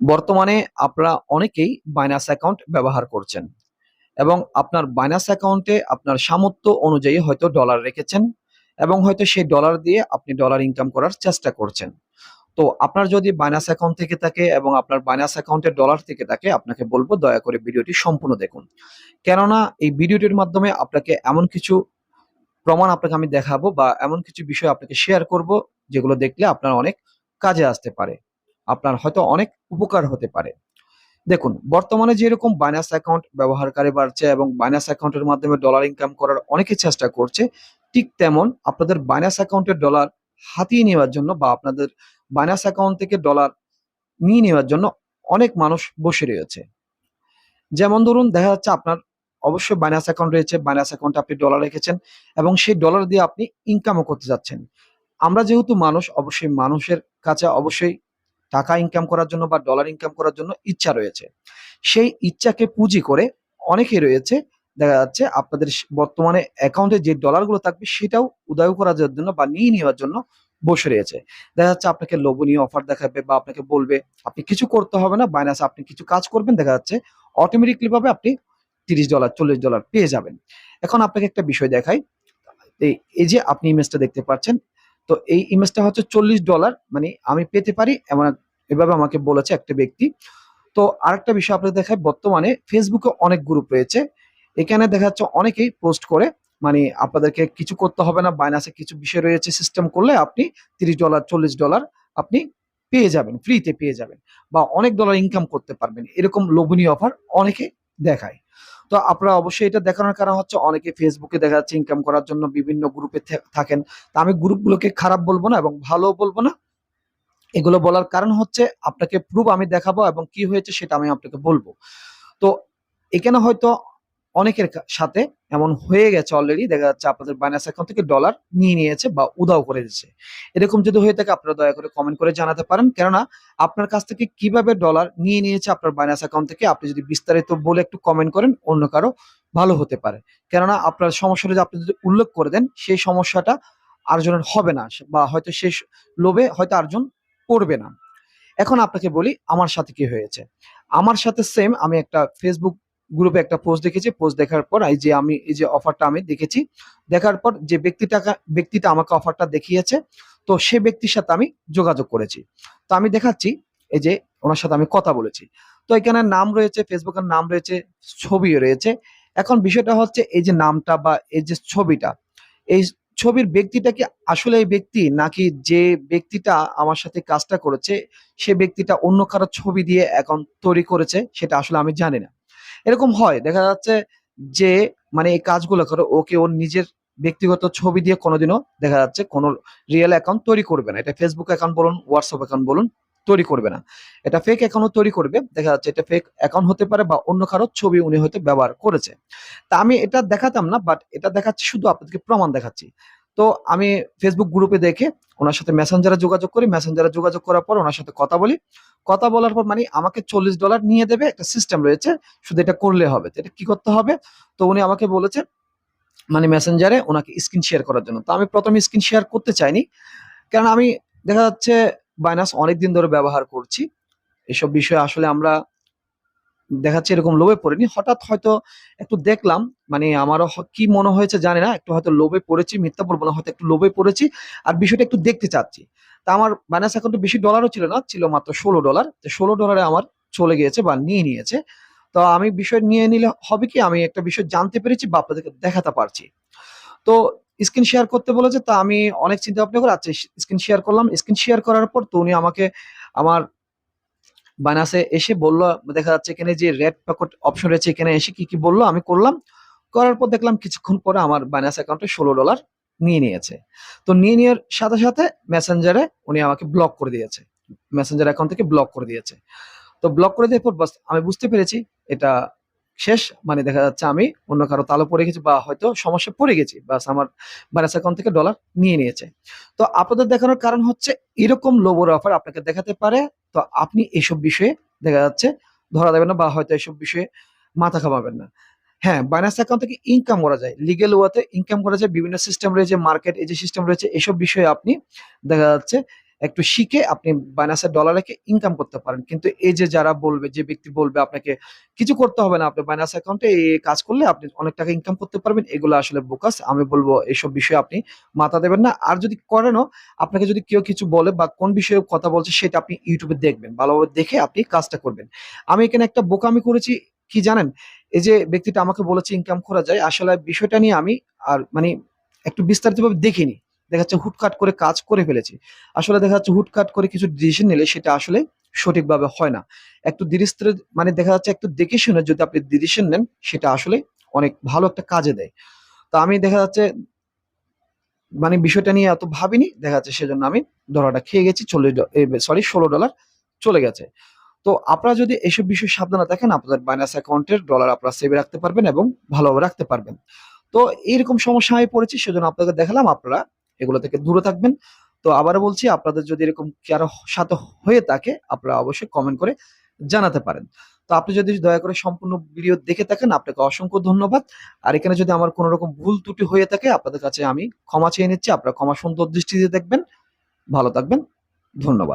বর্তমানে আপনারা অনেকেই বাইনাস অ্যাকাউন্ট ব্যবহার করছেন এবং আপনার বাইনাস অ্যাকাউন্টে আপনার সামর্থ্য অনুযায়ী হয়তো ডলার রেখেছেন এবং হয়তো সেই ডলার দিয়ে আপনি ডলার ইনকাম করার চেষ্টা করছেন। তো আপনার যদি বাইনাস অ্যাকাউন্ট থেকে থাকে এবং আপনার বাইনাস অ্যাকাউন্টে ডলার থেকে থাকে, আপনাকে বলব দয়া করে ভিডিওটি সম্পূর্ণ দেখুন। কেননা এই ভিডিওটির মাধ্যমে আপনাকে এমন কিছু প্রমাণ আপনাকে আমি দেখাবো বা এমন কিছু বিষয় আপনাকে শেয়ার করব যেগুলো দেখলে আপনার অনেক কাজে আসতে পারে। আপনার হয়তো অনেক উপকার হতে পারে। দেখুন, বর্তমানে যেরকম বাইনাস অ্যাকাউন্ট ব্যবহারকারী বাড়ছে এবং বাইনাস অ্যাকাউন্টের মাধ্যমে ডলার ইনকাম করার অনেকে চেষ্টা করছে, ঠিক তেমন আপনাদের বাইনাস অ্যাকাউন্টের ডলার হাতিয়ে নেওয়ার জন্য বা আপনাদের বাইনাস অ্যাকাউন্ট থেকে ডলার নিয়ে নেওয়ার জন্য অনেক মানুষ বসে রয়েছে। যেমন ধরুন, দেখা যাচ্ছে আপনার অবশ্যই বাইনাস অ্যাকাউন্ট রয়েছে বাইনাস অ্যাকাউন্টে আপনি ডলার রেখেছেন এবং সেই ডলার দিয়ে আপনি ইনকামও করতে যাচ্ছেন। আমরা যেহেতু মানুষ, অবশ্যই মানুষের কাছে অবশ্যই টাকা ইনকাম করার জন্য বা ডলার ইনকাম করার জন্য ইচ্ছা রয়েছে। সেই ইচ্ছাকে পুঁজি করে অনেকে রয়েছে, দেখা যাচ্ছে আপনাদের বর্তমানে অ্যাকাউন্টে যে ডলারগুলো থাকবে সেটাও উদয় করার জন্য বা নিয়ে নেওয়ার জন্য বসে রয়েছে। দেখা যাচ্ছে আপনাকে লোভনীয় অফার দেখাবে বা আপনাকে বলবে, আপনি কিছু করতে হবে না বাইনাসে আপনি কিছু কাজ করবেন। দেখা যাচ্ছে অটোমেটিকলি ভাবে আপনি তিরিশ ডলার চল্লিশ ডলার পেয়ে যাবেন। এখন আপনাকে একটা বিষয় দেখাই। এই যে আপনি ইমেজটা দেখতে পাচ্ছেন, তো এই ইমেজটা হচ্ছে চল্লিশ ডলার মানে আমি পেতে পারি এমন এভাবে আমাকে বলেছে একটা ব্যক্তি। তো আরেকটা বিষয় আপনাদের দেখায় বর্তমানে ফেসবুকে অনেক গ্রুপ রয়েছে। এখানে দেখা যাচ্ছে অনেকেই পোস্ট করে মানে আপনাদেরকে কিছু করতে হবে না বাইনাসে কিছু বিষয় রয়েছে সিস্টেম করলে আপনি তিরিশ ডলার চল্লিশ ডলার আপনি পেয়ে যাবেন ফ্রিতে পেয়ে যাবেন বা অনেক ডলার ইনকাম করতে পারবেন। এরকম লোভনীয় অফার অনেকে দেখায়। তো আপনারা অবশ্যই এটা দেখানোর কারণ হচ্ছে অনেকে ফেসবুকে দেখা যাচ্ছে ইনকাম করার জন্য বিভিন্ন গ্রুপে থাকেন। তা আমি গ্রুপগুলোকে খারাপ বলব না এবং ভালো বলব না এগুলো বলার কারণ হচ্ছে আপনাকে প্রুফ আমি দেখাবো এবং কি হয়েছে সেটা আমি আপনাকে বলব। তো এখানে হয়তো অনেকের সাথে এমন হয়ে গেছে অলরেডি দেখা যাচ্ছে আপনাদের বাইনাস অ্যাকাউন্ট থেকে ডলার নিয়ে নিয়েছে বা উধাও করে দিয়েছে। এরকম যদি হয়ে থাকে আপনারা দয়া করে কমেন্ট করে জানাতে পারেন। কেননা আপনার কাছ থেকে কীভাবে ডলার নিয়ে নিয়েছে আপনার বাইনাস অ্যাকাউন্ট থেকে, আপনি যদি বিস্তারিত বলে একটু কমেন্ট করেন, অন্য কারও ভালো হতে পারে। কেননা আপনার সমস্যাটা যদি আপনি যদি উল্লেখ করে দেন, সেই সমস্যাটা আরজনের হবে না, বা হয়তো সেই লোভে হয়তো আরজন পড়বে না। এখন আপনাকে বলি, আমার সাথে কি হয়েছে? আমার সাথে সেম আমি একটা ফেসবুক গ্রুপে একটা পোস্ট দেখেছি। পোস্ট দেখার পর এই যে আমি, এই যে অফারটা আমি দেখেছি, দেখার পর যে ব্যক্তিটা ব্যক্তিটা আমাকে অফারটা দেখিয়েছে, তো সে ব্যক্তির সাথে আমি যোগাযোগ করেছি। তো আমি দেখাচ্ছি, এই যে ওনার সাথে আমি কথা বলেছি। তো এখানে নাম রয়েছে ফেসবুকের নাম রয়েছে ছবিও রয়েছে। এখন বিষয়টা হচ্ছে, এই যে নামটা বা এই যে ছবিটা, এই ছবির ব্যক্তিটা কি আসলে এই ব্যক্তি, নাকি যে ব্যক্তিটা আমার সাথে কাজটা করেছে, সে ব্যক্তিটা অন্য কারও ছবি দিয়ে এখন তৈরি করেছে, সেটা আসলে আমি জানি না। এরকম হয়, দেখা যাচ্ছে যে মানে এই কাজগুলো করে, ওকে ওর নিজের ব্যক্তিগত ছবি দিয়ে কোনোদিনও দেখা যাচ্ছে কোনো রিয়েল অ্যাকাউন্ট তৈরি করবে না। এটা ফেসবুক অ্যাকাউন্ট বলুন হোয়াটসঅ্যাপ অ্যাকাউন্ট বলুন তৈরি করবে না। এটা ফেক অ্যাকাউন্ট তৈরি করবে, দেখা যাচ্ছে এটা ফেক অ্যাকাউন্ট হতে পারে বা অন্য কারও ছবি উনি হয়তো ব্যবহার করেছে। তা আমি এটা দেখাতাম না বাট এটা দেখাচ্ছি শুধু আপনাদেরকে প্রমাণ দেখাচ্ছি। তো আমি ফেসবুক গ্রুপে দেখে ওনার সাথে মেসেঞ্জারে যোগাযোগ করি মেসেঞ্জারে যোগাযোগ করার পর ওনার সাথে কথা বলি। কথা বলার পর মানে আমাকে চল্লিশ ডলার নিয়ে দেবে, একটা সিস্টেম রয়েছে, শুধু এটা করলে হবে। এটা কি করতে হবে? তো উনি আমাকে বলেছে মানে মেসেঞ্জারে ওনাকে স্ক্রিন শেয়ার করার জন্য। তো আমি প্রথমে স্ক্রিন শেয়ার করতে চাইনি কারণ আমি দেখা যাচ্ছে বাইনাস অনেকদিন ধরে ব্যবহার করছি। এসব বিষয়ে আসলে আমরা দেখাচ্ছে, এরকম লোভে পড়িনি। হঠাৎ হয়তো একটু দেখলাম মানে আমারও কি মনে হয়েছে জানি না, একটু হয়তো লোভে পড়েছি, মিথ্যা বলব না, হয়তো একটু লোভে পড়েছি। আর বিষয়টা একটু দেখতে চাচ্ছি। তা আমার বাইনাস অ্যাকাউন্টে বেশি ডলারও ছিল না, ছিল মাত্র ষোলো ডলার তো ষোলো ডলারে আমার চলে গিয়েছে বা নিয়ে নিয়েছে। তো আমি বিষয় নিয়ে নিলে হবে কি? আমি একটা বিষয় জানতে পেরেছি বা আপনাদেরকে দেখাতে পারছি। তো স্ক্রিন শেয়ার করতে বলেছে, তা আমি অনেক চিন্তা ভাবনা করে আচ্ছা স্ক্রিন শেয়ার করলাম। স্ক্রিন শেয়ার করার পর তো উনি আমাকে, আমার বাইনাসে এসে বলল, দেখা যাচ্ছে এখানে যে রেড প্যাকেট অপশন রয়েছে, এখানে এসে কি কি বলল, আমি করলাম। করার পর দেখলাম কিছুক্ষণ পরে আমার বাইনাস অ্যাকাউন্টে ষোলো ডলার নিয়ে নিয়েছে। তো নিয়ে নেওয়ার সাথে সাথে মেসেঞ্জারে উনি আমাকে ব্লক করে দিয়েছে। মেসেঞ্জার অ্যাকাউন্ট থেকে ব্লক করে দিয়েছে। তো ব্লক করে দেওয়ার পর আমি বুঝতে পেরেছি, এটা শেষ মানে দেখা যাচ্ছে আমি অন্য কারও তালো পড়ে গেছি বা হয়তো সমস্যা পড়ে গেছি, বাস আমার বাইনাস অ্যাকাউন্ট থেকে ডলার নিয়ে নিয়েছে। তো আপনাদের দেখানোর কারণ হচ্ছে এরকম লোভর অফার আপনাকে দেখাতে পারে। তো আপনি এসব বিষয়ে দেখা যাচ্ছে ধরা দেবেন না বা হয়তো এসব বিষয়ে মাথা ঘামাবেন না। হ্যাঁ বাইনাস অ্যাকাউন্ট থেকে ইনকাম করা যায়। লিগেল ওয়াতে ইনকাম করা যায়। বিভিন্ন সিস্টেম রয়েছে মার্কেট এই যে সিস্টেম রয়েছে, এসব বিষয়ে আপনি দেখা যাচ্ছে একটু শিখে আপনি বাইনাসের ডলার রেখে ইনকাম করতে পারেন। কিন্তু এই যে যারা বলবে, যে ব্যক্তি বলবে আপনাকে কিছু করতে হবে না, আপনি বাইনাস অ্যাকাউন্টে এই কাজ করলে আপনি অনেক টাকা ইনকাম করতে পারবেন, এগুলো আসলে বোকাস। আমি বলব এইসব বিষয়ে আপনি মাথা দেবেন না। আর যদি করেনও, আপনাকে যদি কেউ কিছু বলে বা কোন বিষয়ে কথা বলছে, সেটা আপনি ইউটিউবে দেখবেন। ভালোভাবে দেখে আপনি কাজটা করবেন। আমি এখানে একটা বোকামি করেছি, কি জানেন? এই যে ব্যক্তিটা আমাকে বলেছে ইনকাম করা যায়। আসলে বিষয়টা নিয়ে আমি আর মানে একটু বিস্তারিতভাবে দেখিনি। দেখা যাচ্ছে হুটকাট করে কাজ করে ফেলেছি। আসলে দেখা যাচ্ছে হুটকাট করে কিছু ডিসিশন নিলে সেটা আসলে সঠিকভাবে হয় না। একটু ধীরস্থির মানে দেখা যাচ্ছে একটু দেখে শুনে যদি আপনি ডিসিশন নেন, সেটা আসলে অনেক ভালো একটা কাজে দেয়। তো আমি দেখা যাচ্ছে মানে বিষয়টা নিয়ে এত ভাবিনি, দেখা যাচ্ছে সেজন্য আমি ডলারটা খেয়ে গেছি, চল্লিশ সরি ষোলো ডলার চলে গেছে। তো আপনারা যদি এইসব বিষয়ে সাবধানে থাকেন, আপনাদের বাইনাস অ্যাকাউন্টের ডলার আপনারা সেভে রাখতে পারবেন এবং ভালোভাবে রাখতে পারবেন। তো এইরকম সমস্যা আমি পড়েছি, সেজন্য আপনাদের দেখালাম, আপনারা এগুলো থেকে দূরে থাকবেন। তো আবারও বলছি, আপনাদের যদি এরকম কারও সাথে হয়ে থাকে, আপনারা অবশ্যই কমেন্ট করে জানাতে পারেন। তো আপনি যদি দয়া করে সম্পূর্ণ ভিডিও দেখে থাকেন, আপনাকে অসংখ্য ধন্যবাদ। আর এখানে যদি আমার কোনো রকম ভুল ত্রুটি হয়ে থাকে, আপনাদের কাছে আমি ক্ষমা চেয়ে নিচ্ছি। আপনারা ক্ষমা সুন্দর দৃষ্টিতে দেখবেন। ভালো থাকবেন। ধন্যবাদ।